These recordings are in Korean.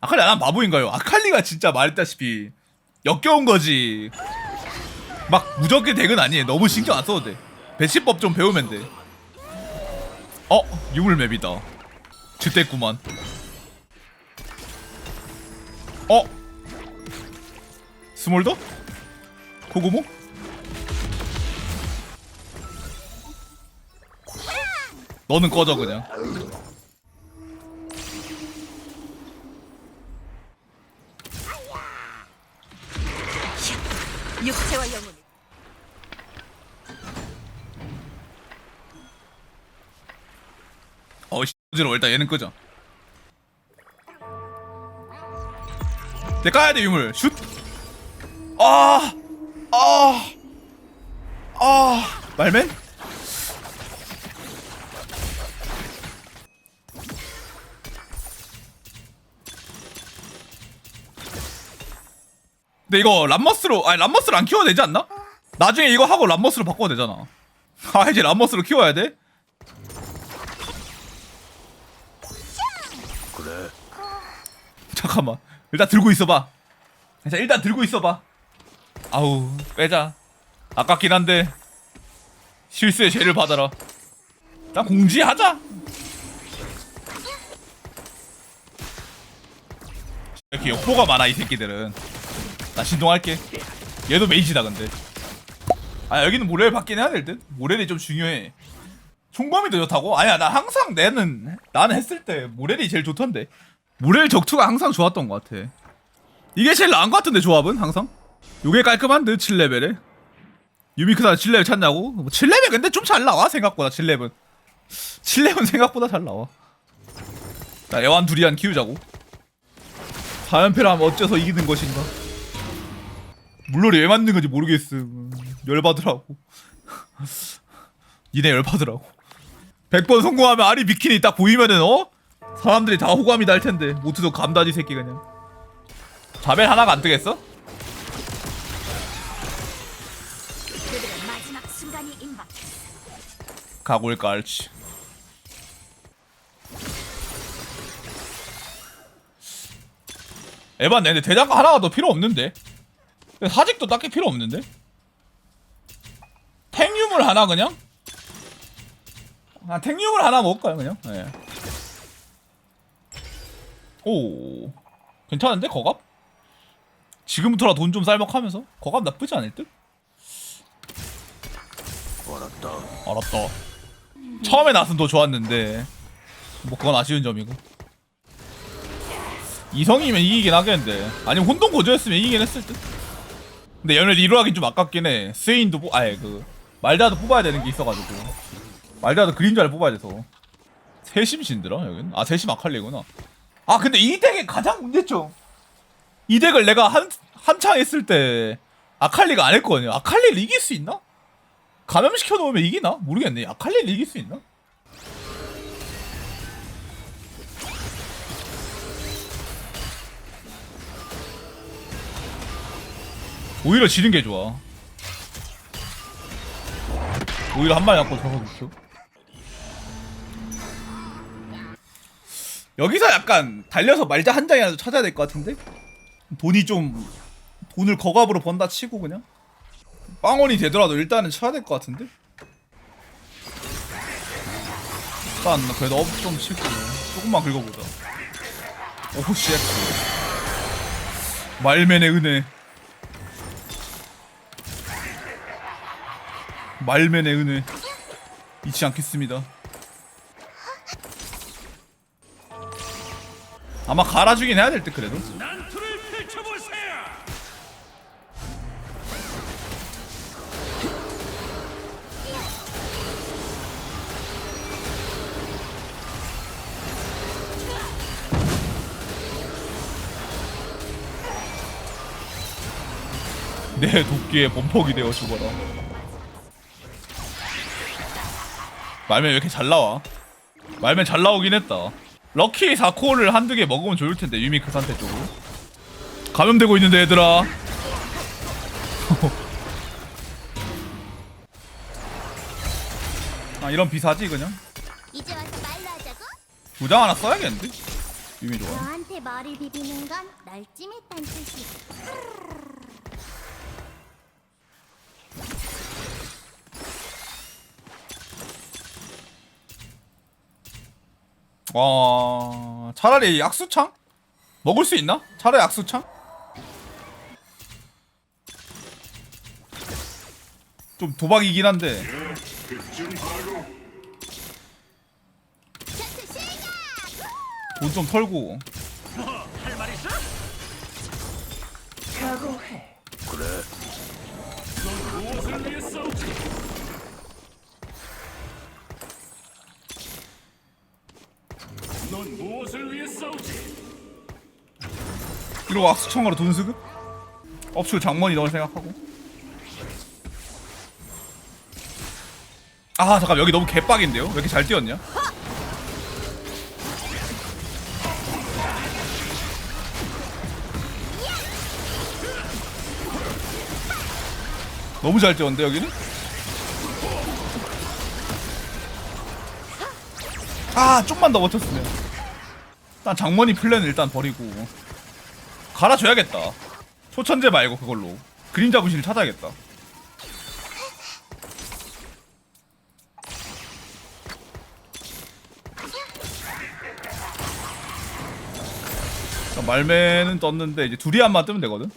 아칼리 안 바보인가요? 아칼리가 진짜 말했다시피 역겨운 거지. 막 무적의 덱은 아니에요. 너무 신경 안 써도 돼. 배치법 좀 배우면 돼. 어? 유물 맵이다. 쥐됐구만. 어? 스몰더? 코고모? 너는 꺼져 그냥. 육체와 영혼을 어, 씨지로 일단 얘는 끄자. 내 까야 돼 유물. 슛. 아, 아, 아, 말맨? 근데 이거 람머스로 아니 람머스를 안 키워도 되지 않나? 나중에 이거 하고 람머스로 바꿔도 되잖아. 아 이제 람머스로 키워야 돼? 그래. 잠깐만 일단 들고 있어봐 자 일단 들고 있어봐 아우 빼자 아깝긴 한데 실수의 죄를 받아라 난 공지하자 이렇게 역보가 많아 이 새끼들은 나 신동할게. 얘도 메이지다 근데. 아 여기는 모렐 받긴 해야 될 듯? 모렐이 좀 중요해. 총범이 더 좋다고? 아니야 나 항상 내는 나는 했을 때 모렐이 제일 좋던데. 모렐 적투가 항상 좋았던 것 같아. 이게 제일 나은 것 같은데 조합은? 항상? 요게 깔끔한데 7레벨에? 유미크사 7레벨 찾냐고? 뭐 7레벨 근데 좀 잘 나와 생각보다 7레벨 7레벨 생각보다 잘 나와. 자 애완 두리안 키우자고. 4연패를 하면 어째서 이기는 것인가 물놀이 왜 만든 건지 모르겠음. 열받으라고. 니네 열받으라고. 100번 성공하면 아리 비키니 딱 보이면은 어? 사람들이 다 호감이 날 텐데. 모두도 감다지 새끼 그냥. 자벨 하나가 안 뜨겠어? 가골 깔치. 에반 근데 대장가 하나가 더 필요 없는데 사직도 딱히 필요 없는데? 탱유물 하나 그냥? 아 탱유물 하나 먹을까요 그냥? 예. 오. 괜찮은데 거갑? 지금부터라 돈 좀 쌀먹하면서? 거갑 나쁘지 않을 듯? 알았다. 알았다. 처음에 나왔으면 더 좋았는데 뭐 그건 아쉬운 점이고. 이성이면 이기긴 하겠는데. 아니면 혼동 고조였으면 이기긴 했을 듯 근데 연을 이로 하긴 좀 아깝긴 해 스웨인도 뽑 아예 그 말다도 뽑아야 되는 게 있어가지고 말다도 그림자를 뽑아야 돼서 세심 신드라 여긴 아 세심 아칼리구나 아 근데 이 덱의 가장 문제점 이 덱을 내가 한 한창 했을 때 아칼리가 안 했거든요 아칼리를 이길 수 있나? 감염시켜 놓으면 이기나? 모르겠네. 아칼리를 이길 수 있나? 오히려 지는 게 좋아. 오히려 한 마리 갖고 좋죠. 여기서 약간 달려서 말자 한 장이라도 찾아야 될 것 같은데? 돈이 좀 돈을 거갑으로 번다 치고 그냥 빵원이 되더라도 일단은 쳐야 될 것 같은데? 일단 그래도 업 좀 치고 조금만 긁어보자 오씨 말맨의 은혜 말맨의 은혜 잊지 않겠습니다 아마 갈아주긴 해야 될 듯 그래도. 내 도끼에 범벅이 되어 죽어라. 말면 왜 이렇게 잘 나와? 말면 잘 나오긴 했다. 럭키 4코어를 한두 개 먹으면 좋을 텐데 유미크 상태 쪽으로. 감염되고 있는데 얘들아. 아 이런 비사지 그냥. 이제 와서 말로 하자고? 부장 하나 써야겠는데? 이미 좋아 너한테 머리 비비는 건 널 찜했단 뜻이 와 차라리 약수창? 먹을 수 있나? 차라리 약수창? 좀 도박이긴 한데 돈 좀 털고 할말있 이러고 악수청으로 돈 수급? 업출 장mon이 널 생각하고 아 잠깐 여기 너무 개빡인데요? 왜 이렇게 잘 뛰었냐? 너무 잘 뛰었는데 여기는? 아 좀만 더 버텼으면 일단 장mon이 플랜을 일단 버리고 갈아줘야겠다. 초천재 말고 그걸로 그림자 부실을 찾아야겠다. 자, 말매는 떴는데 이제 둘이 한만 뜨면 되거든.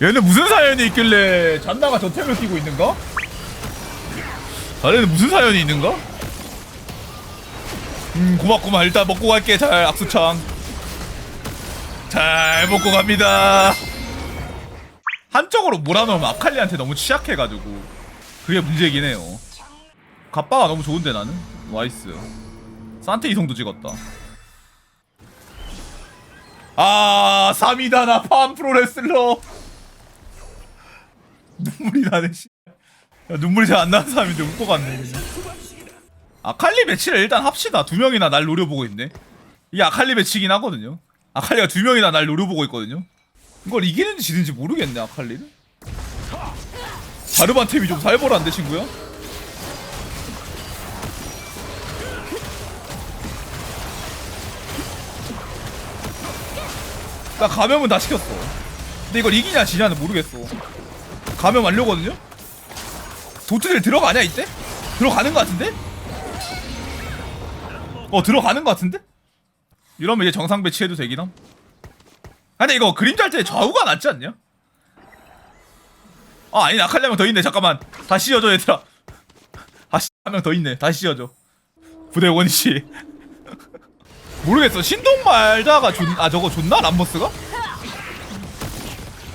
얘는 무슨 사연이 있길래 잔나가 저 템을 끼고 있는가? 자네는 무슨 사연이 있는가? 음 고맙구만. 일단 먹고 갈게. 잘 악수창. 잘 먹고 갑니다. 한쪽으로 몰아넣으면 아칼리한테 너무 취약해가지고. 그게 문제긴 해요. 갑바가 너무 좋은데 나는? 나이스. 산테 이성도 찍었다. 아 3위다 나팜 프로레슬러. 눈물이 나네 씨. 야, 눈물이 잘 안 나는 사람인데 웃고 갔네 그냥. 아칼리 매치를 일단 합시다. 두 명이나 날 노려보고 있네. 이게 아칼리 매치긴 하거든요. 아칼리가 두 명이나 날 노려보고 있거든요. 이걸 이기는지 지는지 모르겠네, 아칼리는. 자르반 템이 좀 살벌한데, 친구야? 나 감염은 다 시켰어. 근데 이걸 이기냐 지냐는 모르겠어. 감염 완료거든요? 도트들 들어가냐, 이때? 들어가는 것 같은데? 어 들어가는 것 같은데? 이러면 이제 정상 배치해도 되긴 함. 아, 근데 이거 그림자 할 때 좌우가 낫지 않냐? 아 아니 한명 더 있네 잠깐만 다시 씌워줘 얘들아 다시 한명 더 있네 다시 씌워줘 부대 원 씨 모르겠어 신동 말자가 존, 아 저거 존나 람버스가?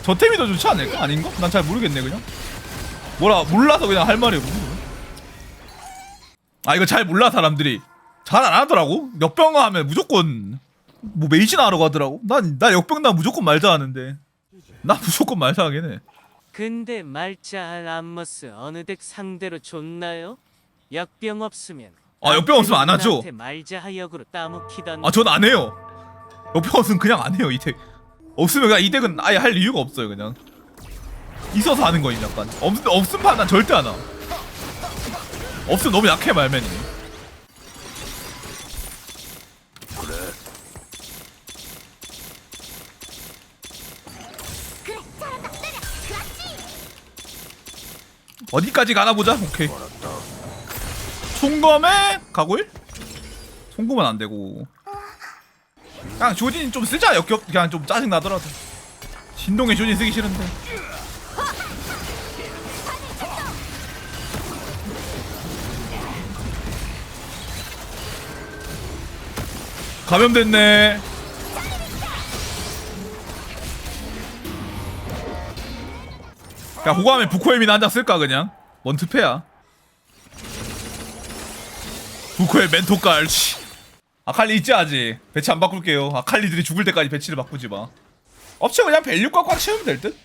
저 템이 더 좋지 않을까? 아닌가? 난 잘 모르겠네 그냥 뭐라 몰라서 그냥 할 말이 없는 거야 아 이거 잘 몰라 사람들이 잘 안 하더라고. 역병 하면 무조건 뭐 메이지나 하러 가더라고. 난 나 역병 나 무조건 말자 하는데. 나 무조건 말자 하긴 해. 근데 말자 람머스 어느 덱 상대로 좋나요? 역병 없으면 아, 역병 없으면 안 하죠. 남편한테 말자 하 역으로 따먹히던 아 전 안 해요. 역병 없으면 그냥 안 해요 이 덱 없으면 그냥 이 덱은 아예 할 이유가 없어요 그냥. 있어서 하는 거임 약간. 없, 없음 판단 절대 안함. 없으면 너무 약해 말맨이 어디까지 가나 보자. 오케이. 총검에 가고일? 송검은 안 되고. 그냥 조진 좀 쓰자. 역겹 그냥 좀 짜증 나더라도. 신동의 조진 쓰기 싫은데. 감염됐네 야 호감에 부코엠이나 한 장 쓸까 그냥? 뭔 투패야? 부코의 멘토깔 씨. 아칼리 있지 아직? 배치 안 바꿀게요. 아칼리들이 죽을 때까지 배치를 바꾸지 마. 업체 그냥 밸류 꽉꽉 채우면 될듯?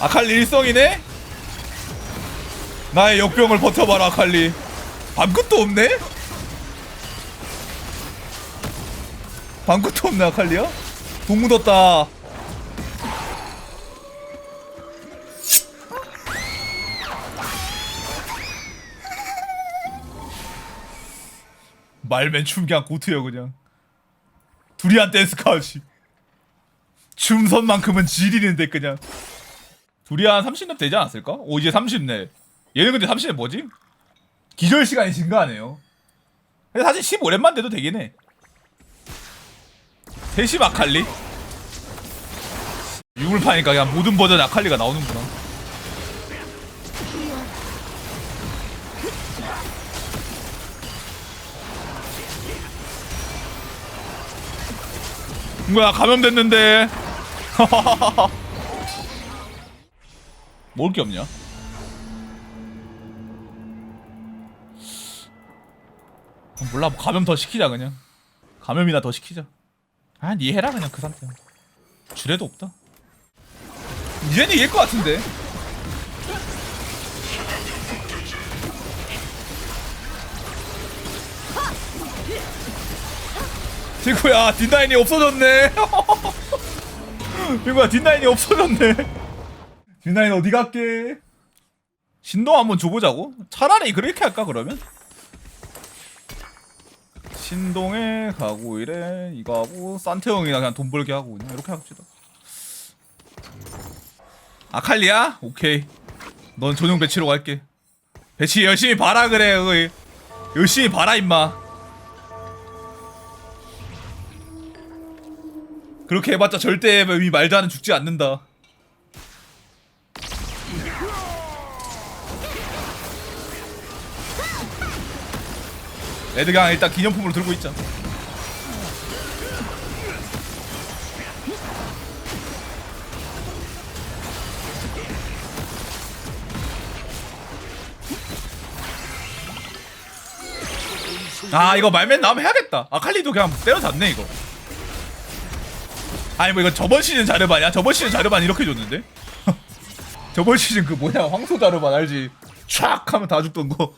아칼리 일성이네? 나의 역병을 버텨봐라 아칼리. 밤끝도 없네 방구도 없나 칼리야? 돈 묻었다. 말맨 춤 그냥 고트여 그냥. 두리안 댄스 카우시. 춤선만큼은 지리는데 그냥. 두리안 30렙 되지 않았을까? 오 이제 30렙. 얘는 근데 30렙 뭐지? 기절 시간이 증가하네요. 근데 사실 15렙만 돼도 되긴 해. 대시 아칼리? 유물 파니까 그냥 모든 버전 아칼리가 나오는구나. 뭐야 감염됐는데. 먹을 게 없냐? 아, 몰라 뭐 감염 더 시키자 그냥. 감염이나 더 시키자 아 니 해라 그냥 그 상태. 주례도 없다. 이제는 이길 것 같은데. 친구야 뒷라인이 없어졌네. 친구야 뒷라인이 없어졌네. 뒷라인 어디 갈게? 신동 한번 줘보자고? 차라리 그렇게 할까 그러면 신동에 가고 이래. 이거 하고 산태형이나 그냥 돈 벌게 하고 그냥 이렇게 합시다. 아칼리야? 오케이. 넌 전용 배치로 갈게. 배치 열심히 봐라 그래 어이. 열심히 봐라 임마. 그렇게 해봤자 절대 이 말자는 죽지 않는다 그냥 일단 기념품으로 들고 있자 아 이거 말맨 나오면 해야겠다 아칼리도 그냥 때려잡네 이거 아니 뭐 이거 저번 시즌 자르반이야? 저번 시즌 자르반 이렇게 줬는데? 저번 시즌 그 뭐냐 황소 자르반 알지? 촥 하면 다 죽던 거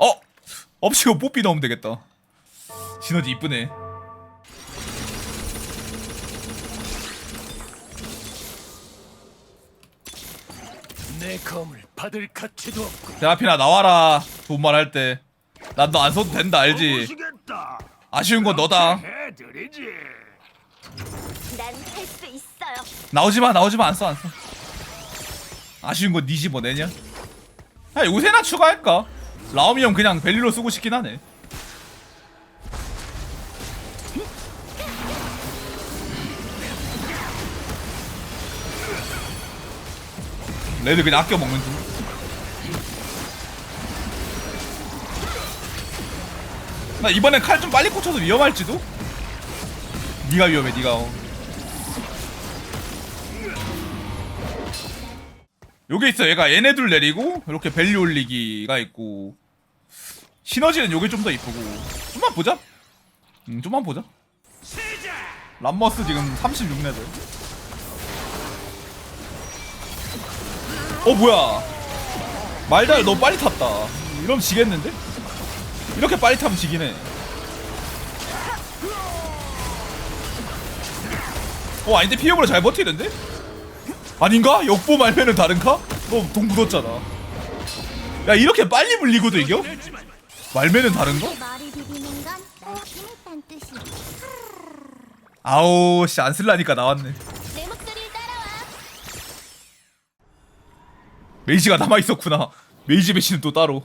어? 없이고 뽀삐 넣으면 되겠다 시너지 이쁘네 내 검을 받을 가치도 없고. 대하피나 나와라 좋은 말 할 때 난 너 안 써도 된다 알지? 아쉬운 건 너다 해드리지. 난 할 수 있어요. 나오지마 나오지마 안 써 안써 아쉬운 건 니지 뭐 내냐? 야 요새나 추가할까? 라오미 형 그냥 벨리로 쓰고 싶긴 하네 레드 그냥 아껴 먹는 중 나 이번엔 칼 좀 빨리 꽂혀서 위험할지도? 니가 위험해 니가 어. 요게 있어 얘가 얘네 둘 내리고 이렇게 밸류 올리기가 있고. 시너지는 요게 좀 더 이쁘고. 좀만 보자. 음 좀만 보자. 람머스 지금 36레벨 어 뭐야? 말달 너 빨리 탔다. 이러면 지겠는데? 이렇게 빨리 타면 해어 아닌데 피해보라 잘 버티는데? 아닌가? 역보 말면은 다른가? 너 동 묻었잖아. 야 이렇게 빨리 물리고도 이겨? 말면은 다른가? 아우 씨 안 쓸라니까 나왔네. 메이지가 남아 있었구나. 메이지 배치는 또 따로.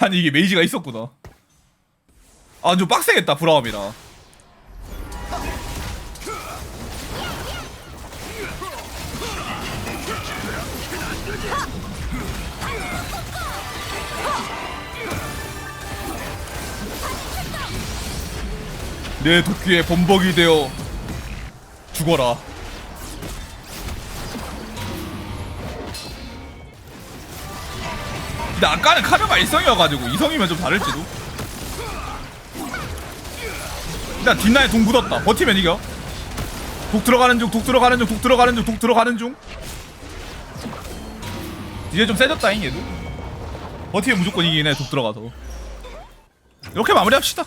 아니 이게 메이지가 있었구나. 아 좀 빡세겠다 브라움이라. 내 도끼에 범벅이 되어 죽어라. 근데 아까는 카르마 일성이어가지고 이성이면 좀 다를지도. 일단 뒷라인 동 묻었다. 버티면 이겨. 독 들어가는 중, 독 들어가는 중, 독 들어가는 중, 독 들어가는 중. 이제 좀 세졌다잉 얘도. 버티면 무조건 이기네. 독 들어가서. 이렇게 마무리합시다.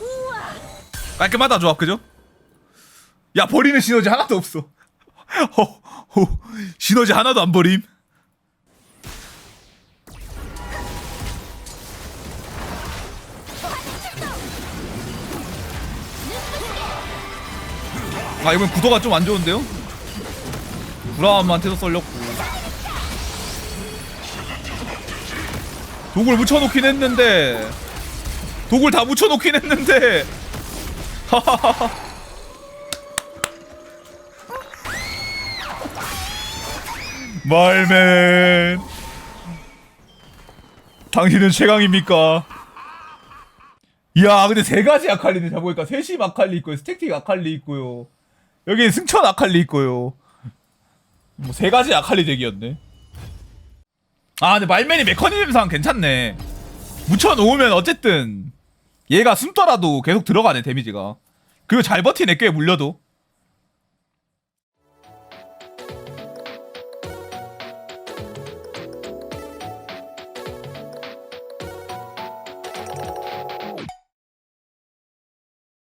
깔끔하다 조합 그죠? 야 버리는 시너지 하나도 없어 허, 허, 어, 어, 시너지 하나도 안 버림 아 이번 구도가 좀 안 좋은데요? 브라함한테도 썰렸고 독을 묻혀놓긴 했는데 독을 다 묻혀놓긴 했는데 말맨. 당신은 최강입니까? 이야 근데 세 가지 아칼리네 잡보니까 세심 아칼리 있고요. 스택틱 아칼리 있고요. 여기 승천 아칼리 있고요. 뭐 세 가지 아칼리 덱이었네. 아 근데 말맨이 메커니즘상 괜찮네. 묻혀놓으면 어쨌든 얘가 숨더라도 계속 들어가네 데미지가. 그리고 잘 버티네 꽤 물려도